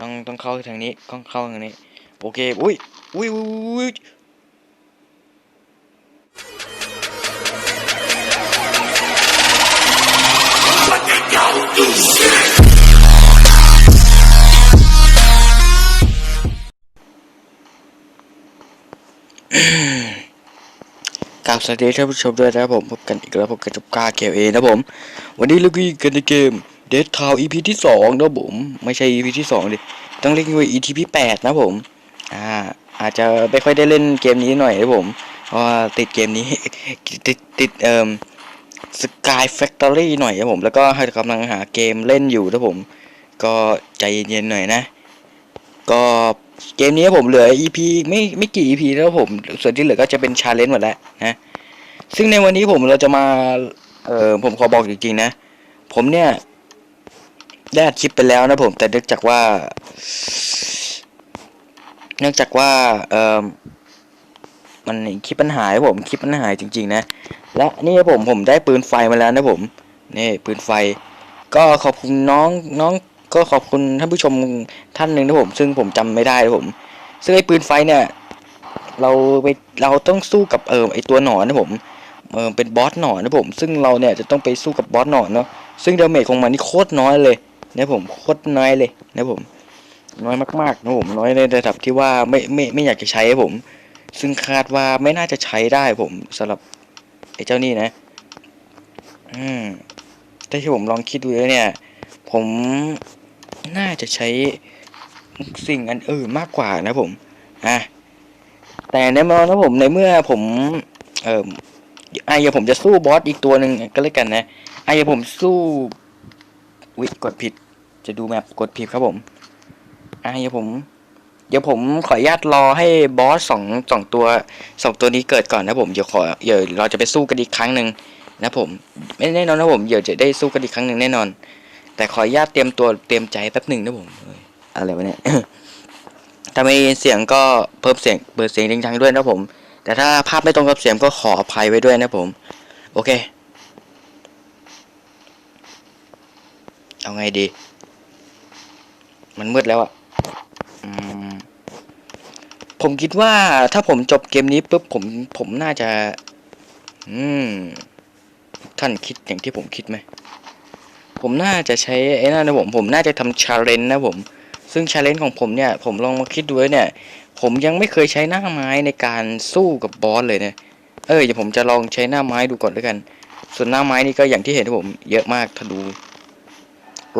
ต้องต้องเข้าทางนี้ต้องเข้าทางนี้ โอเคอุ้ยอุ้ย อุ้ยอุ้ยกราบสวัสดีท่านผู้ชมด้วยนะครับผม พบกันอีกแล้วพบกันกับกาเกลเอนะผม วันนี้เราก็อยู่กันในเกม Dead Town EP ที่สองนะผม ไม่ใช่ EP ที่สองดิต้องเรียกว่า EP ที่แปดนะผม อ่า อาจจะไม่ค่อยได้เล่นเกมนี้หน่อยนะผมเพราะติดเกมนี้ ติดติดเอ่อ Sky Factory หน่อยครับผม แล้วก็กำลังหาเกมเล่นอยู่นะผม ก็ใจเย็นๆหน่อยนะ ก็เกมนี้ผมเหลือ EP ไม่ไม่กี่ EP แล้วผม ส่วนที่เหลือก็จะเป็นชาเลนจ์หมดแล้วนะ ซึ่งในวันนี้ผมเราจะมา เอ่อผมขอบอกจริงๆนะ ผมเนี่ย ได้อัดคลิปไปแล้วนะผม แต่เนื่องจากว่า เนื่องจากว่าเอ่อมันคลิปปัญหายผมคลิปปัญหายจริง ๆ นะ และนี่ผมผมได้ปืนไฟมาแล้วนะผมนี่ปืนไฟ ก็ขอบคุณน้องน้องก็ขอบคุณท่านผู้ชมท่านหนึ่งนะผม ซึ่งผมจำไม่ได้นะผม ซึ่งไอ้ปืนไฟเนี่ย เราไปเราต้องสู้กับเออไอตัวหนอนนะผมเออเป็นบอสหนอนนะผม ซึ่งเราเนี่ยจะต้องไปสู้กับบอสหนอนเนาะซึ่งดาเมจของมันนี่โคตรน้อยเลย นะผมโคตรน้อยเลยนะผม น้อยมากๆนะผมน้อยในระดับที่ว่าไม่ไม่ไม่อยากจะใช้ผม ซึ่งคาดว่าไม่น่าจะใช้ได้ผมสำหรับไอ้เจ้านี่นะอืมแต่ที่ผมลองคิดดูแล้วเนี่ย ผมน่าจะใช้สิ่งอันอื่นมากกว่านะผมอะแต่แน่นอนนะผมในเมื่อผม เอ่อไอ้เดี๋ยวผมจะสู้บอสอีกตัวหนึ่งก็แล้วกันนะไอ้เดี๋ยวผมสู้วิกดผิด จะดูแมปกดผิดครับผมไอ้เดี๋ยวผม เดี๋ยวผมขออนุญาตรอให้บอสสองสองตัวสองตัวนี้เกิดก่อนนะผมเดี๋ยวขอเดี๋ยวเราจะไปสู้กันอีกครั้งหนึ่งนะผมไม่แน่นอนนะผมเดี๋ยวจะได้สู้กันอีกครั้งหนึ่งแน่นอน แต่ขออนุญาตเตรียมตัวเตรียมใจแป๊บหนึ่งนะผมเอ้ยอะไรวะเนี่ยถ้าไม่เสียงก็เพิ่มเสียงเปิดเสียงดังๆด้วยนะผม แต่ถ้าภาพไม่ตรงกับเสียงก็ขออภัยไว้ด้วยนะผม โอเค เอาไงดี มันมืดแล้วอะอืมผมคิดว่าถ้าผมจบเกมนี้ปุ๊บผมผมน่าจะ อืม ท่านคิดอย่างที่ผมคิดไหม ผมน่าจะใช้ไอ้นั่นนะผม ผมน่าจะทำชาเลนจ์นะผม ซึ่งชาเลนจ์ของผมเนี่ย ผมลองมาคิดด้วเนี่ย ผมยังไม่เคยใช้หน้าไม้ในการสู้กับบอสเลยเนะเออเดี๋ยวผมจะลองใช้หน้าไม้ดูก่อนด้วยกัน ส่วนหน้าไม้นี่ก็อย่างที่เห็นนะผม เยอะมากธนู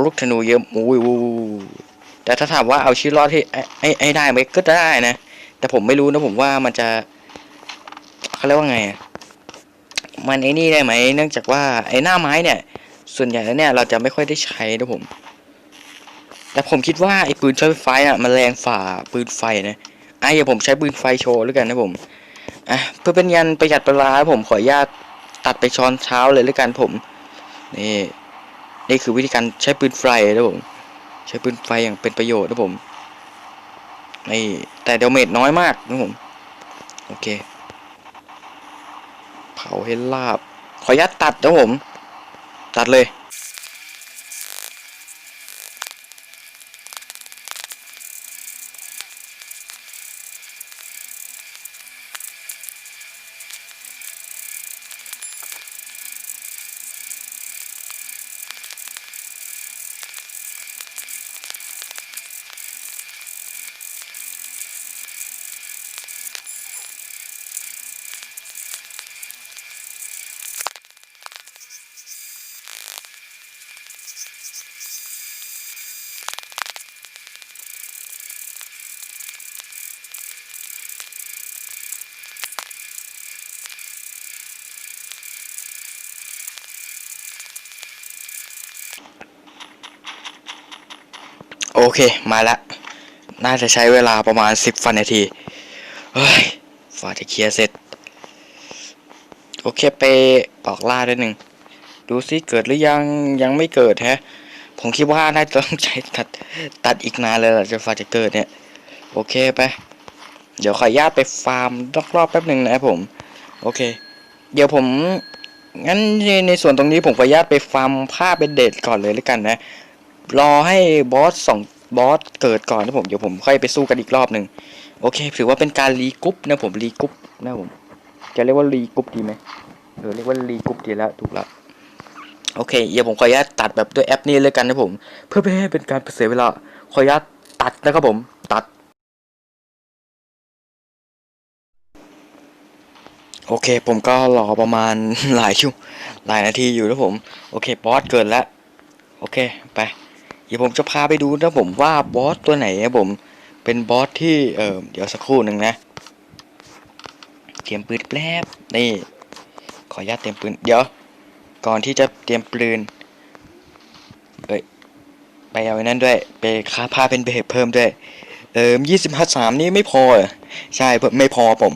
ลูกธนูเยอะอุ้ยอู้ แต่ถ้าถามว่าเอาชีวิตรอดให้ให้ให้ได้ไหมก็ได้นะ แต่ผมไม่รู้นะผมว่ามันจะเขาเรียกว่าไง มันไอ้นี่ได้ไหมเนื่องจากว่าไอ้หน้าไม้เนี่ย ส่วนใหญ่แล้วเนี่ยเราจะไม่ค่อยได้ใช้นะผม แต่ผมคิดว่าไอ้ปืนใช้ไฟอะมันแรงฝ่าปืนไฟนะอะเดี๋ยวผมใช้ปืนไฟโชว์แล้วกันนะผมอะเพื่อเป็นยันประหยัดเวลาผมขออนุญาตตัดไปช้อนเช้าเลยแล้วกันผม นี่นี่คือวิธีการใช้ปืนไฟนะผม ใช้ปืนไฟอย่างเป็นประโยชน์นะผมนี่แต่เดาเมจน้อยมากนะผมโอเค เผาให้ลาบ ขออนุญาตตัดนะผม ตัดเลย โอเคมาละ น่าจะใช้เวลาประมาณสิบฟันนาที เฮ้ยฝาจะเคลียร์เสร็จ โอเคไปออกล่าด้วยหนึ่ง ดูซิเกิดหรือยังยังไม่เกิดแฮะ ผมคิดว่าน่าจะต้องใช้ตัดตัดอีกนานเลยล่ะจะฝาจะเกิดเนี่ย โอเคไป เดี๋ยวขออนุญาตไปฟาร์มรอบๆแป๊บหนึ่งนะผม โอเค เดี๋ยวผมงั้นในในส่วนตรงนี้ผมขออนุญาตไปฟาร์มผ้าเป็นเดทก่อนเลยแล้วกันนะ รอให้บอสสองบอสเกิดก่อนนะผมเดี๋ยวผมค่อยไปสู้กันอีกรอบหนึ่งโอเค ถือว่าเป็นการรีกรุ๊ปนะผมรีกรุ๊ปนะผมจะเรียกว่ารีกรุ๊ปดีไหมเออเรียกว่ารีกรุ๊ปดีแล้วถูกแล้วโอเคเดี๋ยวผมขออนุญาตตัดแบบด้วยแอปนี้เลยกันนะผม เพื่อไม่ให้เป็นการเสียเวลาขออนุญาตตัดนะครับผมตัด โอเค ผมก็รอประมาณหลายชั่วหลายนาทีอยู่นะผม โอเคบอสเกิดแล้ว โอเค ไป เดี๋ยวผมจะพาไปดูนะผมว่าบอสตัวไหนนะผมเป็นบอสที่เออเดี๋ยวสักครู่หนึ่งนะเตรียมปืนแป๊บนี่ขออนุญาตเตรียมปืนเดี๋ยว ก่อนที่จะเตรียมปืนเอ้ยไปเอาไอ้นั่นด้วยไปค้าผ้าเป็นเบรเพิ่มด้วยเออยี่สิบห้าสามนี่ไม่พอใช่ไม่พอผม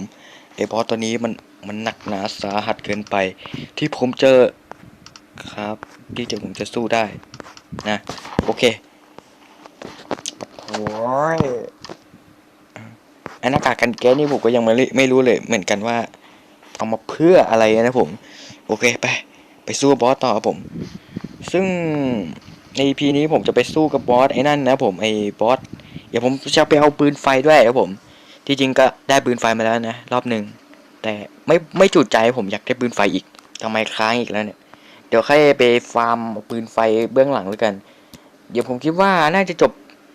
ไอ้บอสตัวนี้มันมันหนักหนาสาหัสเกินไป ที่ผมเจอครับที่จะผมจะสู้ได้ นะ โอเคโอ้ยไอ้หน้ากากกันแก๊สนี่ผมก็ยังไม่รู้ไม่รู้เลย เหมือนกันว่า เอามาเพื่ออะไรนะผม โอเคไป ไปสู้กับบอสต่อครับผม ซึ่งใน EP นี้ผมจะไปสู้กับบอสไอ้นั่นนะผมไอ้บอสเดี๋ยวผมจะไปเอาปืนไฟด้วยครับผม ที่จริงก็ได้ปืนไฟมาแล้วนะ รอบหนึ่งแต่ไม่ไม่จุดใจผมอยากได้ปืนไฟอีกทำไมค้างอีกแล้วเนี่ย เดี๋ยวค่อยไปฟาร์มปืนไฟเบื้องหลังแล้วกัน เดี๋ยวผมคิดว่าน่าจะจบ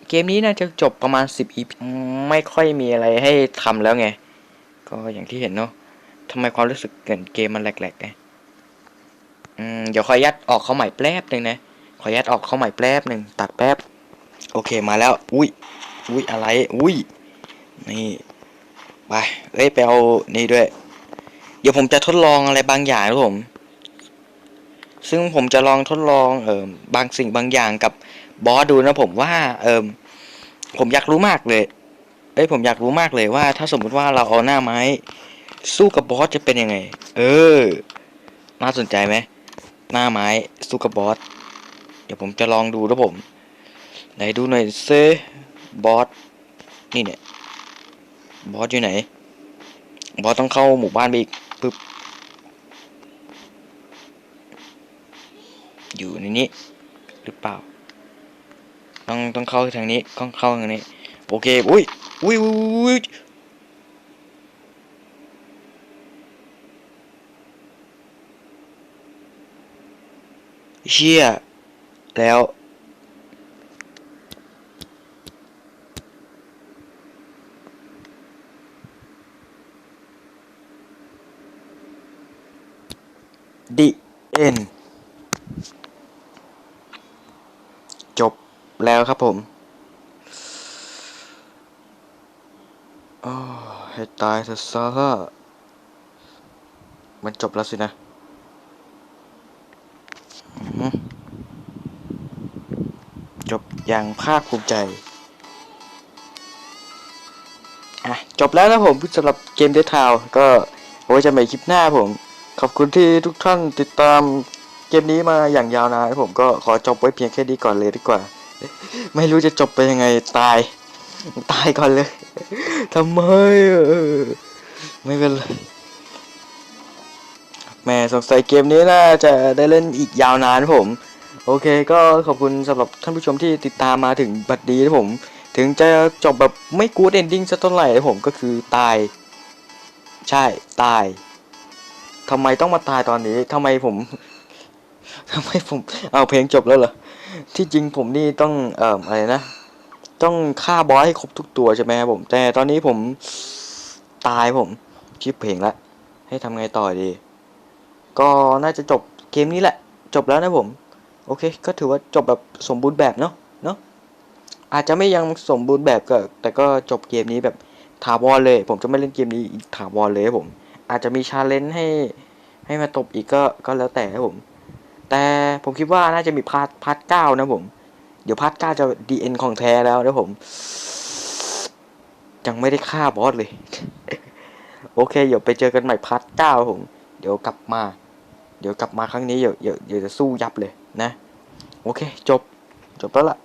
เกมนี้น่าจะจบประมาณ 10 EP ไม่ค่อยมีอะไรให้ทำแล้วไง ก็อย่างที่เห็นเนาะทำไมความรู้สึกเกินเกมมันแหลกๆไงอืมเดี๋ยวขอยัดออกเข้าใหม่แป๊บหนึ่งนะ ขอยัดออกเข้าใหม่แป๊บหนึ่งตัดแป๊บ โอเคมาแล้ว อุ้ย อุ้ยอะไร อุ้ย นี่ไปเอ้ยไปเอานี่ด้วย เดี๋ยวผมจะทดลองอะไรบางอย่างนะผม ซึ่งผมจะลองทดลองเออบางสิ่งบางอย่างกับบอสดูนะผมว่าเอ่มผมอยากรู้มากเลยเอ้ยผมอยากรู้มากเลยว่า ถ้าสมมุติว่าเราเอาหน้าไม้ สู้กับบอสจะเป็นยังไง เออ น่าสนใจไหมหน้าไม้สู้กับบอสเดี๋ยวผมจะลองดูนะผม ไหนดูหน่อยเซบอสนี่เนี่ยบอสอยู่ไหน บอสต้องเข้าหมู่บ้านไปอีกปึ๊บ อยู่ในนี้ หรือเปล่า ต้องต้องเข้าทางนี้ต้องเข้าทางนี้ โอเค อุ้ยอุ้ยอุ้ยอุ้ยเชี่ยแล้วดิเอ็น จบ แล้วครับผมอ้ให้ตายเถอะซะมันจบแล้วสินะจบอย่างภาคภูมิใจ อะ จบแล้วนะผมสำหรับเกมเดทาวก็เอาไว้จะใหม่คลิปหน้าผม ขอบคุณที่ทุกท่านติดตามเกมนี้มาอย่างยาวนานผมก็ขอจบไว้เพียงแค่นี้ก่อนเลยดีกว่า ไม่รู้จะจบไปยังไงตาย ตายก่อนเลยทำไมไม่เป็นไรแหม่สงสัยเกมนี้น่าจะได้เล่นอีกยาวนานผม โอเคก็ขอบคุณสำหรับท่านผู้ชมที่ติดตามมาถึงบัดนี้นะผม ถึงจะจบแบบไม่กูดเอนดิ้งสักเท่าไหร่นะผมก็คือตาย ใช่ตายทำไมต้องมาตายตอนนี้ทำไมผมทำไมผมเอาเพลงจบแล้วเหรอ ที่จริงผมนี่ต้องเอ่ออะไรนะ ต้องฆ่าบอสให้ครบทุกตัวใช่ไหมครับผม แต่ตอนนี้ผมตายผมชิปเพลงละให้ทำไงต่อดี ก็น่าจะจบเกมนี้แหละ จบแล้วนะผม โอเค ก็ถือว่าจบแบบสมบูรณ์แบบเนาะเนาะอาจจะไม่ยังสมบูรณ์แบบก็แต่ก็จบเกมนี้แบบถาวรเลย ผมจะไม่เล่นเกมนี้อีกถาวรเลยผม อาจจะมีชาเลนจ์ให้ให้มาตบอีกก็ก็แล้วแต่ครับผม แต่ผมคิดว่าน่าจะมีพาร์ทพาร์ทเก้านะผม เดี๋ยวพาร์ทเก้าจะดีเอ็นของแท้แล้วนะผม ยังไม่ได้ฆ่าบอสเลย โอเค เดี๋ยวไปเจอกันใหม่พาร์ทเก้าผม เดี๋ยวกลับมา เดี๋ยวกลับมาครั้งนี้เดี๋ยวเดี๋ยวเดี๋ยวจะสู้ยับเลยนะ โอเค จบ จบแล้วล่ะ